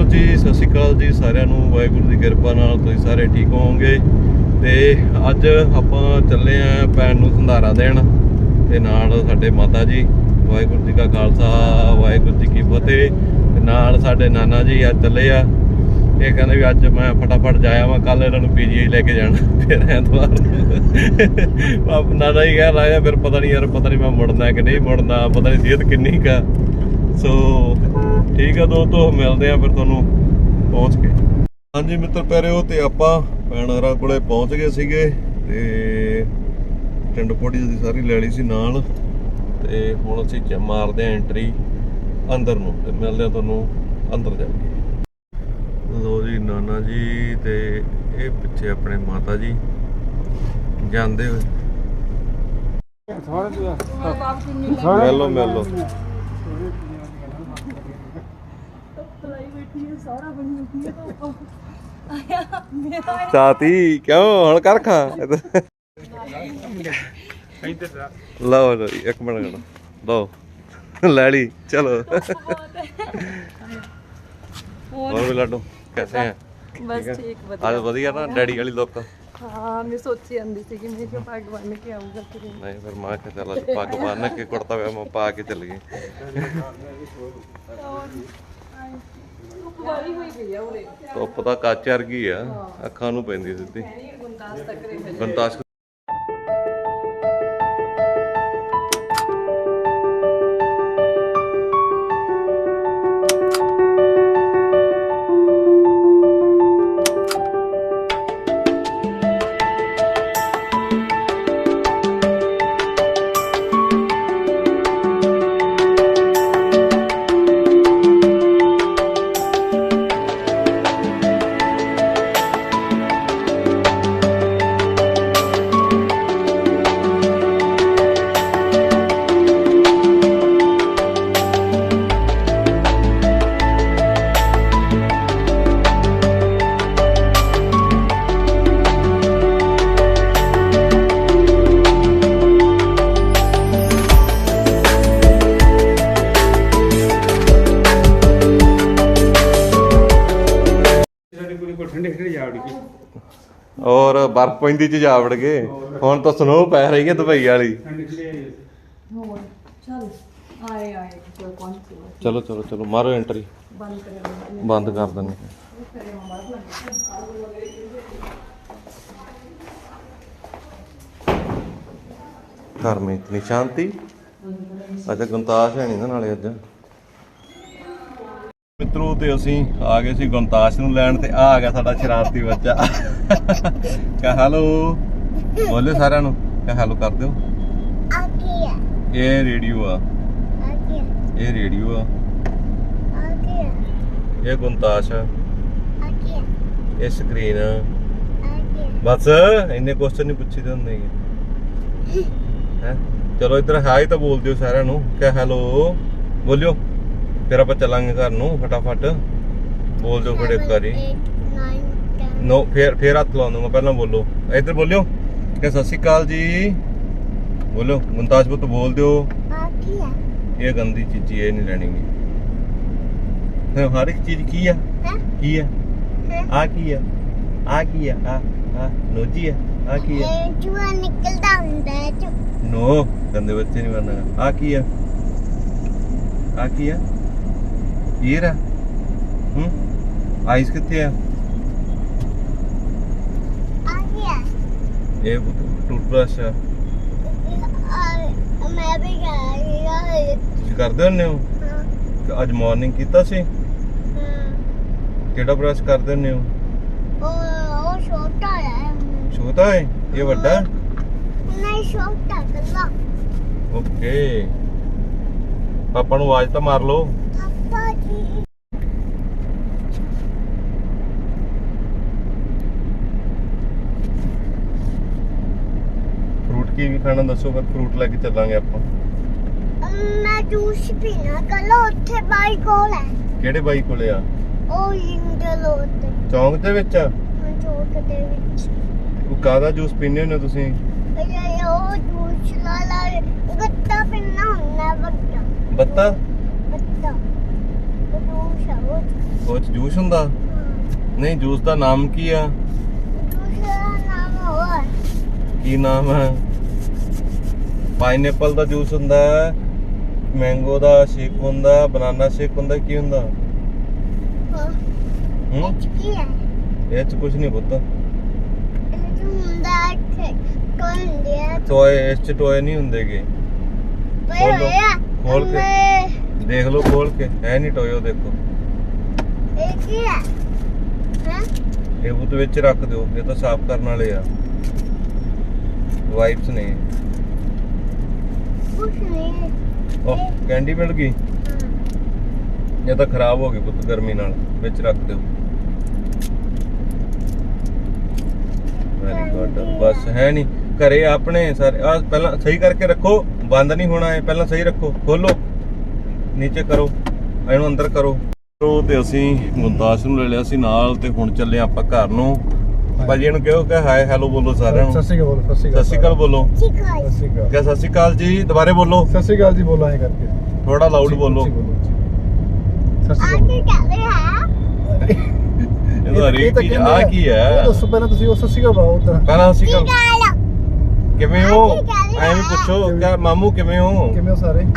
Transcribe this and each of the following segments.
ਮਿੱਤਰੋ ਜੀ, ਸਤਿ ਸ਼੍ਰੀ ਅਕਾਲ ਜੀ ਸਾਰਿਆਂ ਨੂੰ। ਵਾਹਿਗੁਰੂ ਦੀ ਕਿਰਪਾ ਨਾਲ ਤੁਸੀਂ ਸਾਰੇ ਠੀਕ ਹੋਵੋਗੇ। ਤੇ ਅੱਜ ਆਪਾਂ ਚੱਲੇ ਆਂ ਭੈਣ ਨੂੰ ਸੰਧਾਰਾ ਦੇਣ। ਤੇ ਨਾਲ ਸਾਡੇ ਮਾਤਾ ਜੀ, ਵਾਹਿਗੁਰੂ ਜੀ ਕਾ ਖਾਲਸਾ, ਵਾਹਿਗੁਰੂ ਜੀ ਕੀ ਫਤਿਹ। ਤੇ ਨਾਲ ਸਾਡੇ ਨਾਨਾ ਜੀ ਅੱਜ ਚੱਲੇ ਆ। ਇਹ ਕਹਿੰਦੇ ਵੀ ਅੱਜ ਮੈਂ ਫਟਾਫਟ ਜਾਇਆ ਵਾਂ ਕੱਲ ਇਹਨਾਂ ਨੂੰ ਪੀਜੀਆਈ ਲੈ ਕੇ ਜਾਣਾ। ਫਿਰ ਐਤਵਾਰ ਆਪ ਨਾਨਾ ਹੀ ਕਹਿ ਲਾਇਆ ਫਿਰ ਪਤਾ ਨਹੀਂ ਯਾਰ, ਪਤਾ ਨਹੀਂ ਮੈਂ ਮੁੜਨਾ ਕਿ ਨਹੀਂ ਮੁੜਨਾ, ਪਤਾ ਨਹੀਂ ਸਿਹਤ ਕਿੰਨੀ ਕਾ ਸੋ ਠੀਕ ਆ ਦੋਸਤੋ ਮਿਲਦੇ ਆ ਫਿਰ ਤੁਹਾਨੂੰ ਪਹੁੰਚ ਕੇ। ਹਾਂਜੀ ਮਿੱਤਰ ਪਿਆਰਿਓ ਤੇ ਆਪਾਂ ਪੈਣਾਰਾ ਕੋਲੇ ਪਹੁੰਚ ਗਏ ਸੀਗੇ ਤੇ ਟਿੰਡ ਪੋੜੀ ਦੀ ਸਾਰੀ ਲੈ ਲਈ ਸੀ ਨਾਲ। ਤੇ ਹੁਣ ਅਸੀਂ ਚ- ਮਾਰਦੇ ਆ ਐਂਟਰੀ ਅੰਦਰ ਨੂੰ ਤੇ ਮਿਲਦੇ ਆ ਤੁਹਾਨੂੰ ਅੰਦਰ ਜਾ ਕੇ। ਲੋ ਜੀ ਨਾਨਾ ਜੀ ਤੇ ਇਹ ਪਿੱਛੇ ਆਪਣੇ ਮਾਤਾ ਜੀ ਜਾਂਦੇ ਹੋਏ। ਮਿਲ ਲਓ ਮਿਲ। ਚਾਤੀ ਕਿਉਂ? ਹੁਣ ਕਰ ਖਾਂ। ਲਓ ਲਓ ਜੀ, ਇੱਕ ਮਿੰਟ ਖੜੋ ਲਓ। ਲੈ ਲਈ ਚਲੋ। ਹੋਰ ਵੀ ਲੱਡੂ ਕੈਸੇ ਹੈ ਬਸ ਠੀਕ ਵਧੀਆ। ਅੱਜ ਵਧੀਆ ਨਾ ਡੈਡੀ ਵਾਲੀ ਲੁੱਕ ਹਾਂ ਮੈਂ ਸੋਚੀ ਜਾਂਦੀ ਸੀ ਕਿ ਮੈਂ ਕਿਉਂ ਪੱਗ ਬੰਨ ਕੇ ਆਉਂਗਾ ਤੇਰੇ ਨਹੀਂ ਫਿਰ ਮਾਂ ਕਿ ਚੱਲ ਅੱਜ ਪੱਗ ਬੰਨ ਕੇ ਕੁੜਤਾ ਪਜਾਮਾ ਪਾ ਕੇ ਚੱਲ ਗਏ ਵਾਰੀ ਹੋਈ ਗਈ ਆ ਉਰੇ। ਧੁੱਪ ਤਾਂ ਕੱਚ ਵਰਗੀ ਆ ਅੱਖਾਂ ਨੂੰ ਪੈਂਦੀ ਸਿੱਧੀ। ਗੁੰਦਾਸ ਤੱਕ ਰਹੇ ਬੰਤਾਸ਼ ਜਾਵੜ ਔਰ ਬਰਫ਼ ਪੈਂਦੀ ਚ ਜਾ ਵੜ ਗਏ। ਹੁਣ ਤਾਂ ਸਨੋ ਪੈ ਰਹੀ ਹੈ ਦੁਬਈ ਵਾਲੀ। ਹੋਰ ਚੱਲ ਆਏ ਆਏ ਕੋਈ ਕੌਣ ਸੀ ਚਲੋ ਚਲੋ ਚਲੋ ਮਾਰੋ ਐਂਟਰੀ ਬੰਦ ਕਰੇ ਬੰਦ ਕਰ ਦਿੰਦੇ ਘਰ ਮੇਂ ਇਤਨੀ ਸ਼ਾਂਤੀ। ਅੱਛਾ ਗੰਤਾਸ਼ ਹੈ ਨਹੀਂ ਨਾ ਨਾਲੇ ਅੱਜ। ਮਿੱਤਰੋ ਤੇ ਅਸੀਂ ਆ ਗਏ ਸੀ ਗੰਤਾਸ਼ ਨੂੰ ਲੈਣ ਤੇ ਆ ਆ ਗਿਆ ਸਾਡਾ ਸ਼ਰਾਰਤੀ ਬੱਚਾ। ਕਹ ਹੈਲੋ ਬੋਲੇ ਸਾਰਿਆਂ ਨੂੰ। ਕਹ ਹੈਲੋ ਕਰ ਦਿਓ? ਇਹ ਰੇਡੀਓ ਆ। ਇਹ ਰੇਡੀਓ ਆ। ਇਹ ਗੁੰਤਾਸ਼ ਆ। ਇਹ ਸਕਰੀਨ ਬਸ ਇੰਨੇ ਕੁਐਸਚਨ ਨਹੀਂ ਪੁੱਛੀਦੇ ਹੁੰਦੇ ਹੈ ਹੈ? ਚਲੋ ਇਧਰ ਹਾਈ ਤਾਂ ਬੋਲ ਦਿਓ ਸਾਰਿਆਂ ਨੂੰ। ਕਿ ਹੈਲੋ ਬੋਲਿਓ। ਫਿਰ ਆਪਾਂ ਚੱਲਾਂਗੇ ਘਰ ਨੂੰ, ਫਟਾਫਟ। ਬੋਲ ਦਿਓ ਫੜੇ ਕਰੀ ਨੋ, ਫੇਰ ਫੇਰ ਹੱਥ ਲਾਉਣ ਪਹਿਲਾਂ ਬੋਲੋ। ਇੱਧਰ ਬੋਲਿਓ। ਕਿ ਸਤਿ ਸ਼੍ਰੀ ਅਕਾਲ ਜੀ। ਬੋਲੋ ਮੁੰਤਾਜ ਪੁੱਤ ਬੋਲ ਦਿਓ। ਇਹ ਗੰਦੀ ਚੀਜ਼ੀ ਇਹ ਨਹੀਂ ਲੈਣੀਗੀ ਤੇ ਹਰ ਇੱਕ ਚੀਜ਼ ਕੀ ਆ? ਕੀ ਆ? ਆ ਕੀ ਆ? ਆ ਕੀ ਆ? ਆ ਆ ਨੋਜੀ ਆ ਆ ਕੀ ਆ? ਨਿਕਲਦਾ ਹੁੰਦਾ ਹੈ ਨੋ, ਗੰਦੇ ਬੱਚੇ ਨਹੀਂ ਬਣਨਾ। ਆ ਕੀ ਆ? ਆ ਕੀ ਆ? ਈਰ ਆ। ਹੂੰ? ਆਈਸ ਕਿੱਥੇ ਆ? ਇਹ ਟੂਥਬ੍ਰਸ਼ ਆ। ਆ ਮੈਂ ਵੀ ਗਿਆ ਤੁਸੀਂ ਕਰਦੇ ਹੁੰਦੇ ਹੋ? ਤੇ ਅੱਜ ਮਾਰਨਿੰਗ ਕੀਤਾ ਸੀ? ਕਿਹੜਾ ਬ੍ਰਸ਼ ਕਰਦੇ ਹੁੰਦੇ ਹੋ? ਉਹ ਉਹ ਛੋਟਾ ਹੈ ਛੋਟਾ ਹੈ ਇਹ ਵੱਡਾ? ਹੈ? ਨਹੀਂ ਛੋਟਾ ਕੱਲਾ। ਓਕੇ ਪਾਪਾ ਨੂੰ ਆਵਾਜ਼ ਤਾਂ ਮਾਰ ਲਓ। ਪਾਪਾ ਜੀ ਫਰੂਟ ਕੀ ਵੀ ਖਾਣਾ ਦੱਸੋ ਫਿਰ ਫਰੂਟ ਲੈ ਕੇ ਚੱਲਾਂਗੇ ਆਪਾਂ। ਮੈਂ ਜੂਸ ਪੀਣਾ ਕੱਲਾ ਉੱਥੇ ਬਾਈ ਕੋਲ ਹੈ। ਕਿਹੜੇ ਬਾਈ ਕੋਲੇ ਆ? ਉਹ ਇੰਡਲ ਉੱਤੇ ਚੌਂਕ ਦੇ ਵਿੱਚ ਮੈਂ ਚੌਕ ਦੇ ਵਿੱਚ। ਉਹ ਕਾਹਦਾ ਜੂਸ ਪੀਂਦੇ ਹੁੰਦੇ ਹੋ ਤੁਸੀਂ? ਇਹ ਉਹ ਜੂਸ ਲਾ ਲਾ ਗੱਤਾ ਪੀਣਾ ਹੁੰਦਾ ਵੱਡਾ। ਬੱਤਾ? ਬੱਤਾ। ਜੂਸ ਆ ਉਹ ਉਹ ਚ ਜੂਸ ਹੁੰਦਾ? ਨਹੀਂ ਜੂਸ ਦਾ ਨਾਮ ਕੀ ਆ? ਜੂਸ ਦਾ ਨਾਮ ਹੋਰ ਕੀ ਨਾਮ ਹੈ ਪਾਈਨਐਪਲ ਦਾ ਜੂਸ ਹੁੰਦਾ ਹੈ ਮੈਂਗੋ ਦਾ ਸ਼ੇਕ ਹੁੰਦਾ ਬਨਾਨਾ ਸ਼ੇਕ ਹੁੰਦਾ ਕੀ ਹੁੰਦਾ? ਹੂੰ? ਇਹ 'ਚ ਕੀ ਹੈ ਇਹ ਚ ਕੁਝ ਨਹੀਂ ਪੁੱਤ ਟੋਏ ਇਸ ਚ ਟੋਏ ਨਹੀਂ ਹੁੰਦੇਗੇ। ਖੋਲ ਕੇ। ਦੇਖ ਲਓ ਖੋਲ ਕੇ ਹੈ ਨਹੀਂ ਉਹ ਦੇਖੋ। ਇਹ ਕੀ ਹੈ? ਹਾਂ? ਇਹ ਉਹਦੇ ਵਿੱਚ ਰੱਖ ਦਿਓ ਇਹ ਤਾਂ ਸਾਫ਼ ਕਰਨ ਵਾਲੇ ਆ। ਵਾਈਪਸ ਨੇ। ਕੁਛ ਨਹੀਂ। ਉਹ ਕੈਂਡੀ ਮਿਲ ਗਈ? ਇਹ ਤਾਂ ਖਰਾਬ ਹੋ ਗਈ ਪੁੱਤ ਗਰਮੀ ਨਾਲ ਵਿੱਚ ਰੱਖ ਦਿਓ। ਵੈਰੀ ਗੁੱਡ ਬਸ ਹੈ ਨਹੀਂ। ਘਰੇ ਆਪਣੇ ਸਾਰੇ ਆ ਪਹਿਲਾਂ ਸਹੀ ਕਰਕੇ ਰੱਖੋ ਬੰਦ ਨਹੀਂ ਹੋਣਾ ਹੈ ਪਹਿਲਾਂ ਸਹੀ ਰੱਖੋ ਖੋਲੋ। ਨੀਚੇ ਕਰੋ ਇਹਨੂੰ ਅੰਦਰ ਕਰੋ ਉਹ ਤੇ ਅਸੀਂ ਮੁਮਤਾਜ਼ ਨੂੰ ਲੈ ਲਿਆ ਸੀ ਨਾਲ ਤੇ ਹੁਣ ਚੱਲੇ ਆਪਾਂ ਘਰ ਨੂੰ ਭਾਜੀ ਇਹਨੂੰ ਕਿਹੋ ਕਿ ਹਾਈ ਹੈਲੋ ਬੋਲੋ ਸਾਰਿਆਂ ਨੂੰ ਸਤਿ ਸ਼੍ਰੀ ਅਕਾਲ ਬੋਲੋ ਸਤਿ ਸਤਿ ਸ਼੍ਰੀ ਅਕਾਲ ਬੋਲੋ ਸਤਿ ਸ਼੍ਰੀ ਅਕਾਲ ਕਿਆ ਸਤਿ ਸ਼੍ਰੀ ਅਕਾਲ ਜੀ ਦੁਬਾਰੇ ਬੋਲੋ ਸਤਿ ਸ਼੍ਰੀ ਅਕਾਲ ਜੀ ਬੋਲੋ ਐ ਕਰਕੇ ਥੋੜਾ ਲਾਊਡ ਬੋਲੋ ਸਤਿ ਆ ਸ਼੍ਰੀ ਕੀ ਕਰ ਰਿਹਾ ਇਹ ਤਾਂ ਅਕਾਲ ਹਰੇਕ ਚੀਜ਼ ਆ ਕੀ ਹੈ ਦੱਸੋ ਪਹਿਲਾਂ ਤੁਸੀਂ ਉਹ ਸਤਿ ਸ਼੍ਰੀ ਅਕਾਲ ਬਾਓ ਉਧਰ ਪਹਿਲਾਂ ਕੀ ਕਰ ਕਿਵੇਂ ਹੋ ਕੀ? ਐਵੇਂ ਪੁੱਛੋ ਕਿਆ ਮਾਮੂ ਕਿਵੇਂ ਹੋ ਕਿਵੇਂ ਹੋ ਸਾਰੇ ਕੀ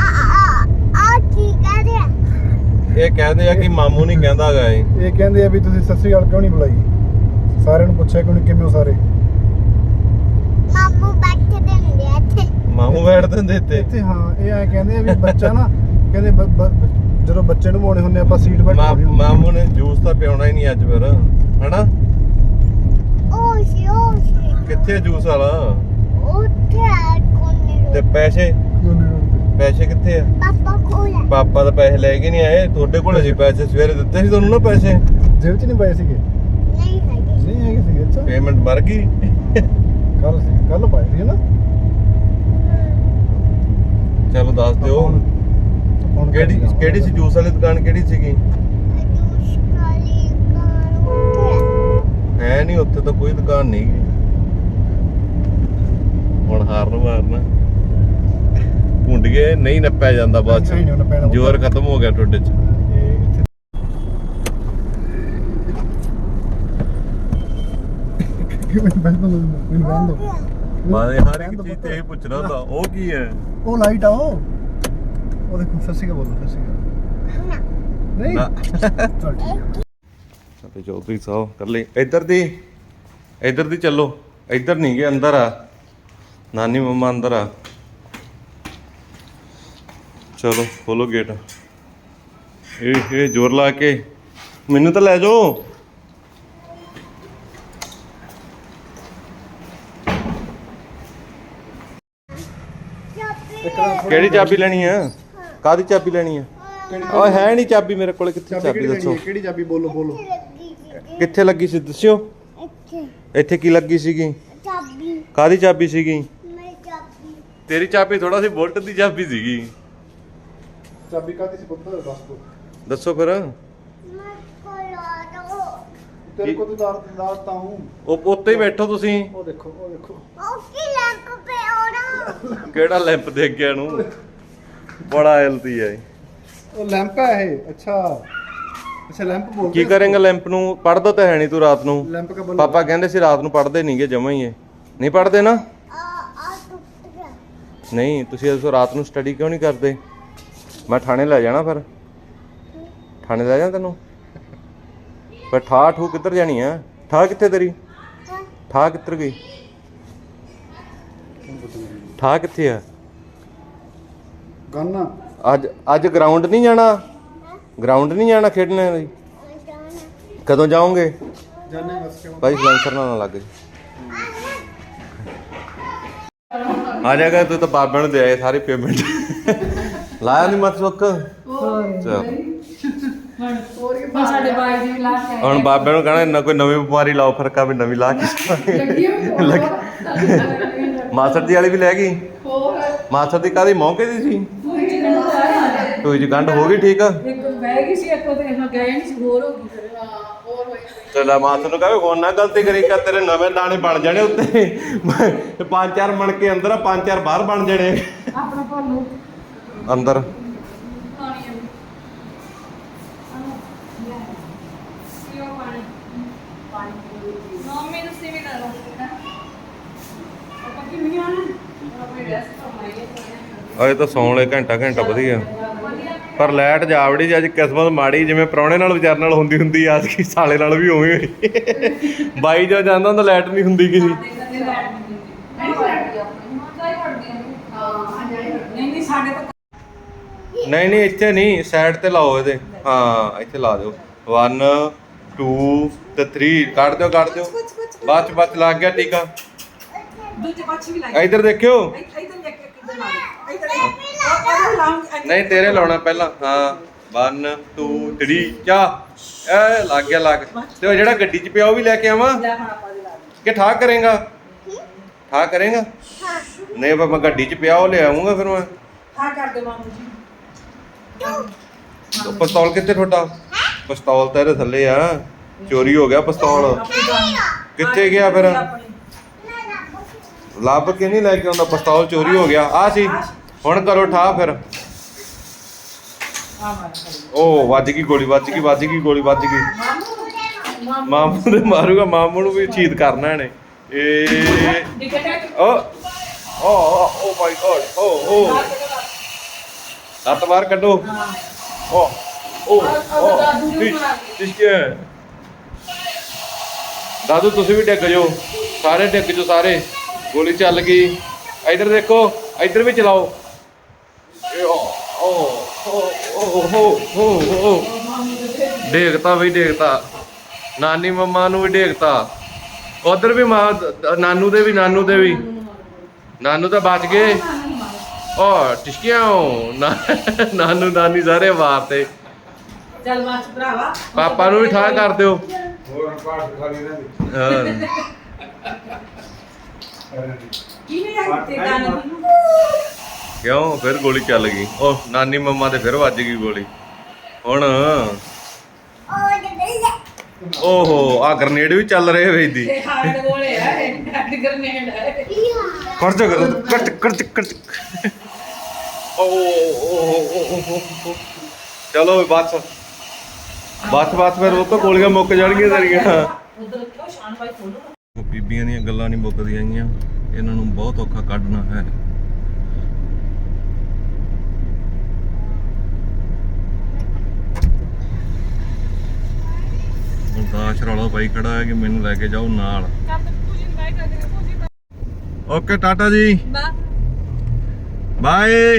ਇਹ ਕਹਿੰਦੇ ਆ ਕਿ ਮਾਮੂ ਨਹੀਂ ਕਹਿੰਦਾ ਗਾ ਇਹ। ਇਹ ਕਹਿੰਦੇ ਆ ਵੀ ਤੁਸੀਂ ਸ਼੍ਰੀ ਅਕਾਲ ਕਿਉਂ ਨਹੀਂ ਬੁਲਾਈ? ਸਾਰਿਆਂ ਨੂੰ ਪੁੱਛਿਆ ਕਿਉਂ ਨਹੀਂ ਕਿਵੇਂ ਹੋ ਸਾਰੇ? ਮਾਮੂ ਬੈਠੇ ਦੇ ਹੁੰਦੇ ਆ ਇੱਥੇ। ਮਾਮੂ ਬੈਠਦੇ ਹੁੰਦੇ ਇੱਥੇ? ਇੱਥੇ ਹਾਂ ਇਹ ਐ ਕਹਿੰਦੇ ਆ ਵੀ ਬੱਚਾ ਨਾ ਕਹਿੰਦੇ ਜਦੋਂ ਬੱਚੇ ਨੂੰ ਮੋੜੇ ਹੁੰਦੇ ਆਪਾਂ ਸੀਟ ਪਾਉਣੀ ਹੁੰਦੀ। ਮਾਮੂ ਨੇ ਜੂਸ ਤਾਂ ਪਿਆਉਣਾ ਹੀ ਨਹੀਂ ਅੱਜ ਫਿਰ ਹਨਾ? ਉਹ ਸੀ ਉਹ ਸੀ। ਕਿੱਥੇ ਜੂਸ ਵਾਲਾ? ਉੱਥੇ ਆ ਕੋਨੇ ਤੇ ਪੈਸੇ? ਪੈਸੇ ਕਿੱਥੇ ਆ? ਪਾਪਾ ਕੋਲ ਆ। ਪਾਪਾ ਤਾਂ ਪੈਸੇ ਲੈ ਕੇ ਨਹੀਂ ਆਏ ਤੁਹਾਡੇ ਕੋਲ ਸੀ ਪੈਸੇ ਸਵੇਰੇ ਦਿੱਤੇ ਸੀ ਤੁਹਾਨੂੰ ਨਾ ਪੈਸੇ? ਜੇਬ 'ਚ ਨਹੀਂ ਪਏ ਸੀਗੇ? ਨਹੀਂ ਹੈਗੇ। ਨਹੀਂ ਹੈਗੇ ਸੀਗੇ ਅੱਛਾ। ਪੇਮੈਂਟ ਮਰ ਗਈ? ਕੱਲ ਸੀ ਕੱਲ ਪਾਏ ਸੀ ਨਾ ਚਲੋ ਦੱਸ ਦਿਓ। ਕਿਹੜੀ। ਕਿਹੜੀ ਸੀ? ਜੂਸ ਵਾਲੀ ਦੁਕਾਨ ਕਿਹੜੀ ਸੀਗੀ? ਕਾਲੀ ਕਾਰ ਆ। ਹੈ ਨਹੀਂ ਉੱਥੇ ਤਾਂ ਕੋਈ ਦੁਕਾਨ ਨਹੀਂ ਗੀ ਹੁਣ ਹਾਰਨ ਮਾਰਨਾ। ਭੁੰਡ ਗਏ ਨਹੀਂ ਨੱਪਿਆ ਜਾਂਦਾ ਬਾਅਦ ਚ। ਜ਼ੋਰ ਖਤਮ ਹੋ ਗਿਆ ਤੁਹਾਡੇ ਚ। ਮਾਰੇ ਹਰ ਇੱਕ ਚੀਜ਼ ਤੇ ਇਹ ਪੁੱਛਣਾ ਹੁੰਦਾ ਉਹ ਕੀ ਹੈ? ਉਹ ਲਾਈਟ ਆ ਉਹ। ਉਹ ਦੇਖੋ ਸ਼੍ਰੀ ਅਕਾਲ ਬੋਲੋ ਸ਼੍ਰੀ ਅਕਾਲ। ਨਹੀਂ। ਚੱਲ ਠੀਕ ਸਾਡੇ ਚੌਧਰੀ ਸਾਹਿਬ ਕੱਲੇ ਇੱਧਰ ਦੀ ਇੱਧਰ ਦੀ ਚੱਲੋ। ਇੱਧਰ ਨਹੀਂ ਗਏ ਅੰਦਰ ਆ। ਨਾਨੀ ਮੰਮਾ ਅੰਦਰ ਆ। ਚਲੋ ਖੋਲੋ ਗੇਟ ਇਹ ਇਹ ਜ਼ੋਰ ਲਾ ਕੇ। ਮੈਨੂੰ ਤਾਂ ਲੈ ਜਾਓ। ਕਿਹੜੀ ਚਾਬੀ ਲੈਣੀ ਆ? ਕਾਦੀ ਚਾਬੀ ਲੈਣੀ ਆ? ਓਏ ਹੈ ਨਹੀਂ ਚਾਬੀ ਮੇਰੇ ਕੋਲ। ਕਿੱਥੇ ਚਾਬੀ ਦੱਸੋ? ਕਿਹੜੀ ਚਾਬੀ? ਬੋਲੋ ਬੋਲੋ। ਕਿੱਥੇ ਲੱਗੀ ਸੀ? ਦੱਸਿਓ। ਇੱਥੇ। ਇੱਥੇ ਕੀ ਲੱਗੀ ਸੀਗੀ? ਚਾਬੀ। ਕਾਦੀ ਚਾਬੀ ਸੀਗੀ? ਮੇਰੀ ਚਾਬੀ। ਤੇਰੀ ਚਾਬੀ ਥੋੜਾ ਸੀ ਬੁਲਟ ਦੀ ਚਾਬੀ ਸੀਗੀ। ਚਾਬੀ ਕਾਦੀ ਸੀ ਪੁੱਤ? ਦੱਸ ਦੋ ਦੱਸੋ ਫਿਰ। ਮੈਂ ਕੋਲ ਆ ਦੋ ਤੇਰੇ ਕੋਲ ਤਾਂ ਦਾਰ ਦਾਰਤਾ ਹੂੰ। ਉਹ ਉੱਤੇ ਹੀ ਬੈਠੋ ਤੁਸੀਂ। ਉਹ ਦੇਖੋ ਉਹ ਦੇਖੋ। ਉਹ ਕੀ ਲੰਕ ਪੇ ਆਉਣਾ ਕਿਹੜਾ ਲੈਂਪ ਦੇਖ ਗਿਆ ਨੂੰ ਬੜਾ ਹੈਲਦੀ ਹੈ ਉਹ ਲੈਂਪ ਹੈ ਇਹ ਅੱਛਾ। ਅੱਛਾ ਲੈਂਪ ਬੋਲਦੇ ਕੀ ਕਰੇਂਗਾ ਲੈਂਪ ਨੂੰ? ਪੜਦਾ ਤਾਂ ਹੈ ਨਹੀਂ ਤੂੰ ਰਾਤ ਨੂੰ। ਲੈਂਪ ਕਾ ਬੋਲ। ਪਾਪਾ ਕਹਿੰਦੇ ਸੀ ਰਾਤ ਨੂੰ ਪੜਦੇ ਨਹੀਂਗੇ ਜਮਾ ਹੀ ਇਹ ਨਹੀਂ ਪੜਦੇ ਨਾ? ਆ ਆ ਟੁੱਟ ਗਿਆ। ਨਹੀਂ ਤੁਸੀਂ ਇਸ ਰਾਤ ਨੂੰ ਸਟੱਡੀ ਕਿਉਂ ਨਹੀਂ ਕਰਦੇ? ਮੈਂ ਥਾਣੇ ਲੈ ਜਾਣਾ ਫਿਰ। ਥਾਣੇ ਲੈ ਜਾਣਾ ਤੈਨੂੰ? ਪਰ ਠਾ ਠੂ ਕਿੱਧਰ ਜਾਣੀ ਆ? ਠਾ ਕਿੱਥੇ ਤੇਰੀ? ਠਾ ਕਿੱਧਰ ਗਈ? ਠਾ ਕਿੱਥੇ ਆ? ਗੰਨਾ। ਅੱਜ ਅੱਜ ਗਰਾਊਂਡ ਨਹੀਂ ਜਾਣਾ? ਗਰਾਊਂਡ ਨਹੀਂ ਜਾਣਾ ਖੇਡਣੇ ਲਈ? ਕਦੋਂ ਜਾਓਗੇ? ਜਾਣੇ ਬਸ ਕਿਉਂ? ਭਾਈ ਸਲੈਂਸਰ ਨਾਲ ਨਾ ਲੱਗ ਜੀ। ਆ ਜਾਗਾ ਤੂੰ ਤਾਂ ਬਾਬੇ ਨੂੰ ਦੇ ਆਏ ਸਾਰੀ ਪੇਮੈਂਟ ਲਾਇਆ ਨਹੀਂ ਮਤ ਸੁੱਕ? ਚਲ ਹੁਣ ਸਾਡੇ ਬਾਈ ਦੀ ਵੀ ਲਾ ਕੇ ਹੁਣ ਬਾਬੇ ਨੂੰ ਕਹਣਾ ਨਾ ਕੋਈ ਨਵੀਂ ਬਿਮਾਰੀ ਲਾਓ ਫਰਕਾ ਵੀ ਨਵੀਂ ਲਾ ਕੇ ਮਾਸਟਰ ਦੀ ਵਾਲੀ ਵੀ ਲੈ ਗਈ? ਮਾਸਟਰ ਦੀ ਕਾਦੀ ਮੌਕੇ ਦੀ ਸੀ? ਟੋਈ ਚ ਗੰਢ ਹੋ ਗਈ ਠੀਕ? ਆ ਇੱਕ ਬਹਿ ਗਈ ਸੀ ਇੱਕ ਉਹਦੇ ਇਹਨਾਂ ਗਏ ਨਹੀਂ ਸੀ ਹੋਰ ਹੋ ਗਈ ਫਿਰ। ਹਾਂ ਹੋਰ ਹੋਈ ਚਲਾ ਮਾਸਟਰ ਨੂੰ ਕਹੇ ਹੁਣ ਨਾ ਗਲਤੀ ਕਰੀ ਕਰ ਤੇਰੇ ਨਵੇਂ ਦਾਣੇ ਬਣ ਜਾਣੇ ਉੱਤੇ? ਤੇ ਪੰਜ ਚਾਰ ਮਣ ਕੇ ਅੰਦਰ ਆ ਪੰਜ ਚਾਰ ਬਾਹਰ ਬਣ ਜਾਣੇ। ਆਪਣਾ ਭਾਲੂ। ਅੰਦਰ? ਅਜੇ ਤਾਂ ਸੌਣ ਲਈ ਘੰਟਾ ਘੰਟਾ ਵਧੀਆ। ਪਰ ਲਾਈਟ ਜਾਵੜੀ ਜੀ ਅੱਜ ਕਿਸਮਤ ਮਾੜੀ, ਜਿਵੇਂ ਪ੍ਰਾਹੁਣੇ ਨਾਲ ਵਿਚਾਰ ਨਾਲ ਹੁੰਦੀ ਹੁੰਦੀ ਆ ਕੀ ਸਾਲੇ ਨਾਲ ਵੀ ਉਵੇਂ ਹੋਈ ਬਾਈ ਜੋ ਜਾਂਦਾ ਹੁੰਦਾ, ਲਾਈਟ ਨਹੀਂ ਹੁੰਦੀ ਕਿਸੇ ਨਹੀਂ ਨਹੀਂ ਸਾਡੇ ਤਾਂ ਨਹੀਂ ਨਹੀਂ ਇੱਥੇ ਨਹੀਂ ਸਾਈਡ ਤੇ ਲਾਓ ਇਹਦੇ। ਹਾਂ ਇੱਥੇ ਲਾ ਦਿਓ। 1 2 ਤੇ 3 ਕੱਢ ਦਿਓ ਕੱਢ ਦਿਓ। ਬਾਅਦ ਚ ਬਾਅਦ ਚ ਲੱਗ ਗਿਆ ਟੀਕਾ। ਦੂਜੇ ਪਾਸੇ ਵੀ ਲਾਈ ਇੱਧਰ ਦੇਖਿਓ। ਇੱਧਰ ਲੈ ਕੇ ਕਿੱਧਰ ਲਾ ਦੇ ਇੱਧਰ ਇੱਧਰ ਲਾਉਂਗੇ ਨਹੀਂ ਤੇਰੇ ਲਾਉਣਾ ਪਹਿਲਾਂ। ਹਾਂ। 1 2 3 ਚਾ ਐ ਲੱਗ ਗਿਆ ਲੱਗ। ਤੇ ਉਹ ਜਿਹੜਾ ਗੱਡੀ 'ਚ ਪਿਆ ਉਹ ਵੀ ਲੈ ਕੇ ਆਵਾਂ? ਕਿ ਠਾ ਕਰੇਗਾ? ਠਾ ਕਰੇਗਾ? ਨਹੀਂ ਮੈਂ ਗੱਡੀ 'ਚ ਪਿਆ ਉਹ ਲੈ ਆਉਂਗਾ ਫਿਰ ਮੈਂ। ਹਾਂ ਕਰ ਦੇ ਮਾਮੂ ਜੀ। ਪਿਸਤੌਲ ਕਿੱਥੇ ਤੁਹਾਡਾ? ਪਿਸਤੌਲ ਤਾਂ ਇਹਦੇ ਥੱਲੇ ਆ। ਚੋਰੀ ਹੋ ਗਿਆ ਪਿਸਤੌਲ। ਕਿੱਥੇ ਗਿਆ ਫਿਰ? ਲੱਭ ਕੇ ਨਹੀਂ ਲੈ ਕੇ ਆਉਂਦਾ, ਪਿਸਤੌਲ ਚੋਰੀ ਹੋ ਗਿਆ। ਆ ਸੀ। ਹੁਣ ਕਰੋ ਠਾ ਫਿਰ। ਉਹ ਵੱਜ ਗਈ ਗੋਲੀ, ਵੱਜ ਗਈ ਵੱਜ ਗਈ ਗੋਲੀ, ਵੱਜ ਗਈ। ਮਾਮੂ ਮਾਮੂ ਦੇ ਮਾਰੂਗਾ, ਮਾਮੂ ਨੂੰ ਵੀ ਸ਼ਹੀਦ ਕਰਨਾ ਇਹਨੇ। ਏ। Oh oh oh my god oh oh. ਲੱਤ ਬਾਹਰ ਕੱਢੋ। ਓ ਓ ਓ ਕਿਸਕੇ ਦਾਦੂ, ਤੁਸੀਂ ਵੀ ਡਿੱਗ ਜਾਓ। ਸਾਰੇ ਡਿੱਗ ਜਾਓ, ਸਾਰੇ। ਗੋਲੀ ਚੱਲ ਗਈ। ਇਧਰ ਦੇਖੋ, ਇਧਰ ਵੀ ਚਲਾਓ। ਓ ਓ ਓ ਓ ਓ। ਡੇਗਤਾ ਵੀ ਡੇਗਤਾ। ਨਾਨੀ ਮੰਮਾ ਨੂੰ ਵੀ ਡੇਗਤਾ। ਉਧਰ ਵੀ ਮਾਂ, ਨਾਨੂ ਦੇ ਵੀ, ਨਾਨੂ ਦੇ ਵੀ। ਨਾਨੂ ਤਾਂ ਬਚ ਗਏ। ਓ ਟਿਸ਼ਕਿਆਓ ਨਾਨੂ ਨਾਨੀ ਸਾਰੇ ਮਾਰਤੇ ਚੱਲ ਬਾਸ ਭਰਾਵਾ। ਪਾਪਾ ਨੂੰ ਵੀ ਠਾ ਕਰ ਦਿਓ। ਹੋਰ ਪਾਠ ਖਾਲੀ ਇਹਨਾਂ ਦੀ। ਹਾਂ। ਕਿਵੇਂ ਆ ਤੇ ਗਾਣੇ ਨੂੰ। ਕਿਉਂ? ਫਿਰ ਗੋਲੀ ਚੱਲ ਗਈ। ਉਹ ਨਾਨੀ ਮੰਮਾ ਤੇ ਫਿਰ ਵੱਜ ਗਈ ਗੋਲੀ। ਹੁਣ। ਓਹੋ ਆ ਗ੍ਰਨੇਡ ਵੀ ਚੱਲ ਰਹੇ ਵੇਦੀ ਤੇ ਹਾਰਡ ਗੋਲੇ ਆ ਹੈਡ ਗ੍ਰਨੇਡ ਹੈ ਕਰ ਜਾ ਕਰ ਕੱਟ ਕੱਟ ਕੱਟ। ਓ ਚਲੋ ਬਸ। ਬਸ ਬਸ ਫਿਰ ਉਹ ਤੋਂ ਗੋਲੀਆਂ ਮੁੱਕ ਜਾਣਗੀਆਂ ਤੇਰੀਆਂ। ਬੀਬੀਆਂ ਦੀਆਂ ਗੱਲਾਂ ਨਹੀਂ ਮੁੱਕਦੀਆਂ ਹੈਗੀਆਂ। ਇਹਨਾਂ ਨੂੰ ਬਹੁਤ ਔਖਾ ਕੱਢਣਾ ਹੈ। ਬਰਦਾਸ਼ਤ ਰੌਲਾ ਪਾਈ ਖੜਾ ਹੈ ਕਿ ਮੈਨੂੰ ਲੈ ਕੇ ਜਾਓ ਨਾਲ। ਓਕੇ ਟਾਟਾ ਜੀ। ਬਾਏ।